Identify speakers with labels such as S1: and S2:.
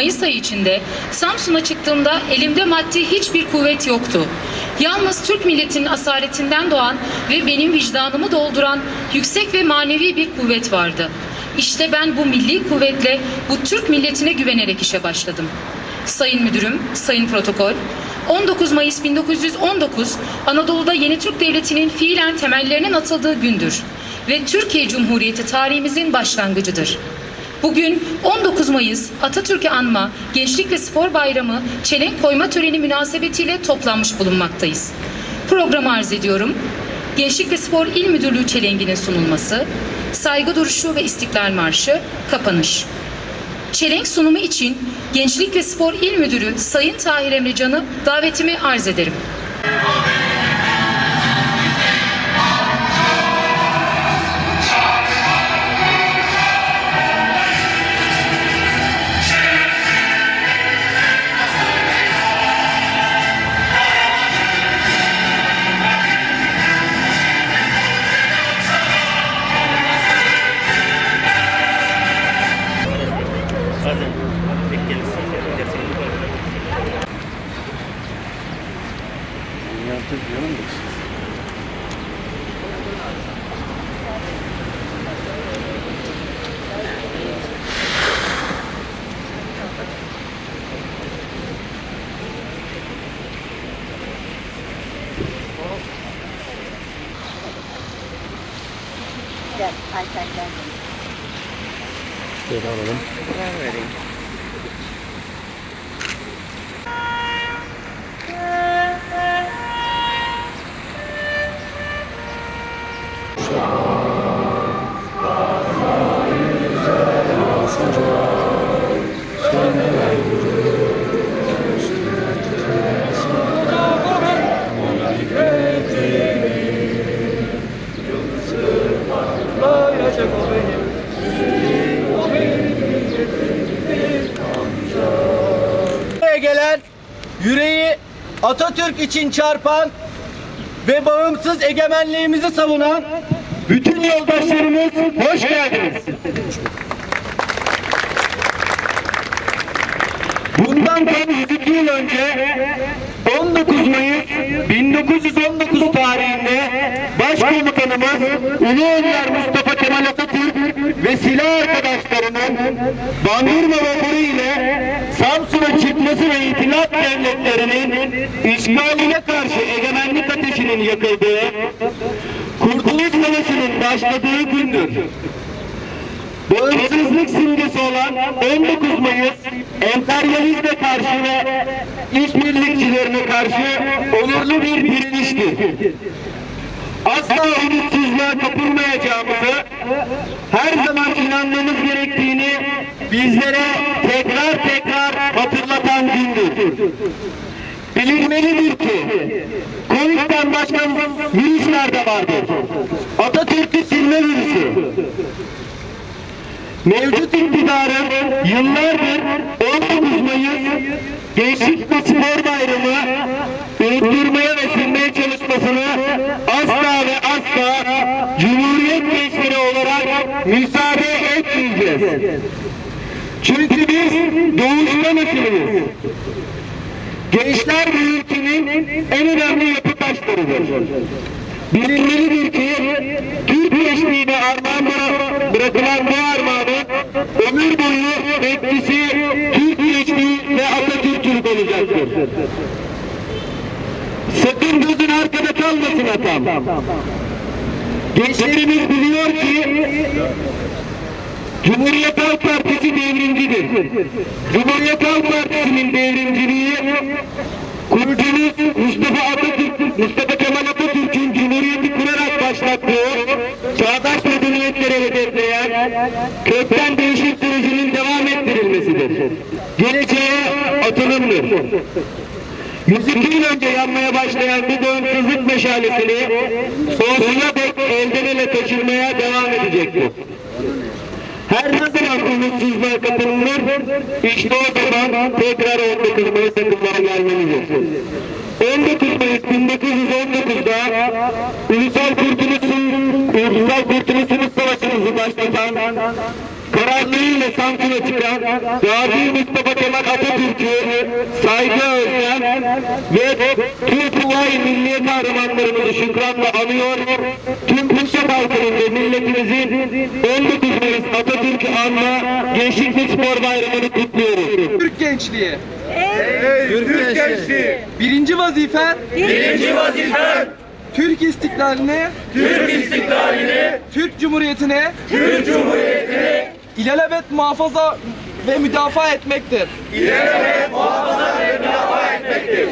S1: Mayıs ayı içinde Samsun'a çıktığımda elimde maddi hiçbir kuvvet yoktu. Yalnız Türk milletinin asaletinden doğan ve benim vicdanımı dolduran yüksek ve manevi bir kuvvet vardı. İşte ben bu milli kuvvetle bu Türk milletine güvenerek işe başladım. Sayın Müdürüm, Sayın Protokol, 19 Mayıs 1919 Anadolu'da yeni Türk Devleti'nin fiilen temellerinin atıldığı gündür ve Türkiye Cumhuriyeti tarihimizin başlangıcıdır. Bugün 19 Mayıs Atatürk'ü anma, Gençlik ve Spor Bayramı çelenk koyma töreni münasebetiyle toplanmış bulunmaktayız. Programı arz ediyorum. Gençlik ve Spor İl Müdürlüğü çelenginin sunulması, saygı duruşu ve İstiklal Marşı, kapanış. Çelenk sunumu için Gençlik ve Spor İl Müdürü Sayın Tahir Emre Can'ı davetimi arz ederim.
S2: Zaten tek gelirse gerçekten bu kadar.
S3: Gel, Ayten gel.
S2: Şöyle alalım.
S4: Ben vereyim. Gelen, yüreği Atatürk için çarpan ve bağımsız egemenliğimizi savunan bütün yoldaşlarımız hoş geldiniz. Bundan tam 102 yıl önce 19 Mayıs 1919 tarihinde Başkomutanımız Ulu Önder Mustafa ve silah arkadaşlarının Bandırma vapuru ile Samsun'a çıkması ve itilaf devletlerinin işgaline karşı egemenlik ateşinin yakıldığı, Kurtuluş Savaşı'nın başladığı gündür. Bağımsızlık simgesi olan 19 Mayıs emperyalizme karşı ve işbirlikçilerine karşı onurlu bir direniştir. Asla umutsuzluğa kapılmayacağımızı, her zaman inanmamız gerektiğini bizlere tekrar tekrar hatırlatan gündür. Bilinmelidir ki Covid'den başka virüsler de vardır. Atatürk'ü silme virüsü. Mevcut iktidarın yıllardır 19 Mayıs Gençlik ve Spor Bayramı unutturmaya ve silmeye çalışmasını asla ve asla Cumhuriyet gençleri olarak müsaade etmeyeceğiz. Çünkü biz doğuştan asılıyız. Gençler bu ülkenin en önemli yapı taşlarıdır. Bilinmelidir ki Türk gençliğine armağan bıra- bırakılan bu armağanın ömür boyu etkisi Türk gençliği ve Atatürkçülük olacaktır. Sakın gözün arkada kalmasın atam. Gençlerimiz biliyor ki Cumhuriyet Halk Partisi devrimcidir. Cumhuriyet Halk Partisi'nin devrimciliği kurucumuz Mustafa Atatürk, Mustafa Kemal Atatürk'ün Cumhuriyeti kurarak başlattığı çağdaş medeniyetlere hedefleyen kökten değişim sürecinin devam ettirilmesidir. Geleceğe atılımdır. 102 yıl önce yanmaya başlayan bu bağımsızlık meşalesini sonsuza dek elden ele taşırmaya devam edecektir. Her ne zaman umutsuzluğa kapılınır, işte o zaman tekrar 19 Mayıs akımlara gelmelidir. 19 Mayıs 1919'da Ulusal Kurtuluş, Ulusal Kurtuluş Savaşı'nızı başlatan, kararlılığıyla Samsun'a çıkan Gazi Mustafa Kemal Atatürk'ü saygı özlem ve Türk Kuvayi Milliye kahramanlarımızı şükranla anıyor. Tüm Türk halkının ve milletimizin 19 Mayıs Atatürk'ü anma Gençlik ve Spor Bayramı'nı kutluyoruz.
S5: Türk gençliği. Türk gençliği. Birinci vazifen. Birinci vazifen. Türk istiklalini. Türk istiklalini. Türk Cumhuriyeti'ne. Türk Cumhuriyeti'ne. İlelebet muhafaza ve müdafaa etmektir. İlelebet muhafaza